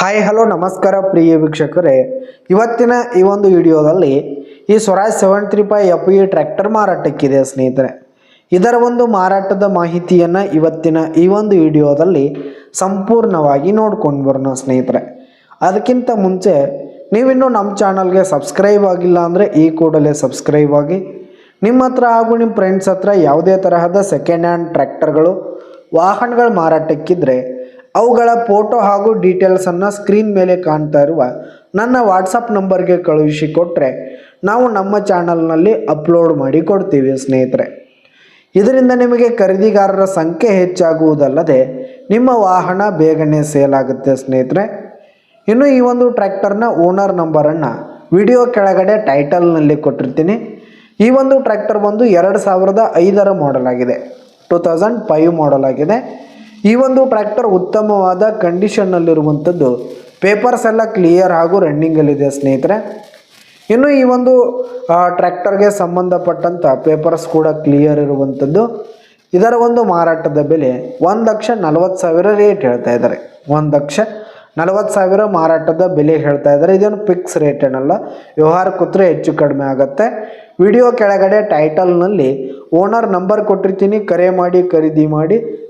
Hi hello ನಮಸ್ಕಾರ ಪ್ರಿಯ ವೀಕ್ಷಕರೇ. ಇವತ್ತಿನ ಈ ಒಂದು ವಿಡಿಯೋದಲ್ಲಿ ಈ Swaraj seven three five F E tractor ಮಾರಾಟಕ್ಕಿದೆ ಸ್ನೇಹಿತರೆ. ಇದರ ಒಂದು ಮಾರಾಟದ ಮಾಹಿತಿಯನ್ನು ಇವತ್ತಿನ ಈ ಒಂದು ವಿಡಿಯೋದಲ್ಲಿ ಸಂಪೂರ್ಣವಾಗಿ ನೋಡ್ಕೊಂಡು ಬರೋಣ ಸ್ನೇಹಿತರೆ. ಅದಕ್ಕಿಂತ ಮುಂಚೆ ನೀವಿನ್ನೂ ನಮ್ಮ ಚಾನಲ್ಗೆ ಸಬ್ಸ್ಕ್ರೈಬ್ ಆಗಿಲ್ಲ ಅಂದರೆ ಈ ಕೂಡಲೇ ಸಬ್ಸ್ಕ್ರೈಬ್ ಆಗಿ. ನಿಮ್ಮ ಹತ್ರ ಹಾಗೂ ನಿಮ್ಮ ಫ್ರೆಂಡ್ಸ್ ಹತ್ರ ಯಾವುದೇ ತರಹದ ಸೆಕೆಂಡ್ ಹ್ಯಾಂಡ್ ಟ್ರ್ಯಾಕ್ಟರ್ಗಳು ವಾಹನಗಳು ಮಾರಾಟಕ್ಕಿದ್ರೆ ಅವುಗಳ ಫೋಟೋ ಹಾಗೂ ಡೀಟೇಲ್ಸನ್ನು ಸ್ಕ್ರೀನ್ ಮೇಲೆ ಕಾಣ್ತಾ ಇರುವ ನನ್ನ ವಾಟ್ಸಪ್ ನಂಬರ್ಗೆ ಕಳುಹಿಸಿಕೊಟ್ರೆ ನಾವು ನಮ್ಮ ಚಾನಲ್ನಲ್ಲಿ ಅಪ್ಲೋಡ್ ಮಾಡಿ ಕೊಡ್ತೀವಿ ಸ್ನೇಹಿತರೆ. ಇದರಿಂದ ನಿಮಗೆ ಖರೀದಿಗಾರರ ಸಂಖ್ಯೆ ಹೆಚ್ಚಾಗುವುದಲ್ಲದೆ ನಿಮ್ಮ ವಾಹನ ಬೇಗನೆ ಸೇಲ್ ಆಗುತ್ತೆ ಸ್ನೇಹಿತರೆ. ಇನ್ನು ಈ ಒಂದು ಟ್ರ್ಯಾಕ್ಟರ್ನ ಓನರ್ ನಂಬರನ್ನು ವಿಡಿಯೋ ಕೆಳಗಡೆ ಟೈಟಲ್ನಲ್ಲಿ ಕೊಟ್ಟಿರ್ತೀನಿ. ಈ ಒಂದು ಟ್ರ್ಯಾಕ್ಟರ್ ಬಂದು ಎರಡು ಸಾವಿರದ ಐದರ ಮಾಡಲ್ ಆಗಿದೆ. ಟೂ ತೌಸಂಡ್ ಫೈವ್ ಮಾಡಲ್ ಆಗಿದೆ. ಈ ಒಂದು ಟ್ರ್ಯಾಕ್ಟರ್ ಉತ್ತಮವಾದ ಕಂಡೀಷನ್ನಲ್ಲಿರುವಂಥದ್ದು. ಪೇಪರ್ಸ್ ಎಲ್ಲ ಕ್ಲಿಯರ್ ಹಾಗೂ ರನ್ನಿಂಗಲ್ಲಿದೆ ಸ್ನೇಹಿತರೆ. ಇನ್ನು ಈ ಒಂದು ಟ್ರ್ಯಾಕ್ಟರ್ಗೆ ಸಂಬಂಧಪಟ್ಟಂಥ ಪೇಪರ್ಸ್ ಕೂಡ ಕ್ಲಿಯರ್ ಇರುವಂಥದ್ದು. ಇದರ ಒಂದು ಮಾರಾಟದ ಬೆಲೆ ಒಂದು ಲಕ್ಷ ನಲವತ್ತು ಸಾವಿರ ರೇಟ್ ಹೇಳ್ತಾ ಇದ್ದಾರೆ. ಒಂದು ಲಕ್ಷ ನಲವತ್ತು ಸಾವಿರ ಮಾರಾಟದ ಬೆಲೆ ಹೇಳ್ತಾ ಇದ್ದಾರೆ. ಇದೇನು ಫಿಕ್ಸ್ ರೇಟ್ ಏನಲ್ಲ, ವ್ಯವಹಾರ ಕೂತ್ರೆ ಹೆಚ್ಚು ಕಡಿಮೆ ಆಗುತ್ತೆ. ವಿಡಿಯೋ ಕೆಳಗಡೆ ಟೈಟಲ್ನಲ್ಲಿ ಓನರ್ ನಂಬರ್ ಕೊಟ್ಟಿರ್ತೀನಿ, ಕರೆ ಮಾಡಿ, ಖರೀದಿ ಮಾಡಿ.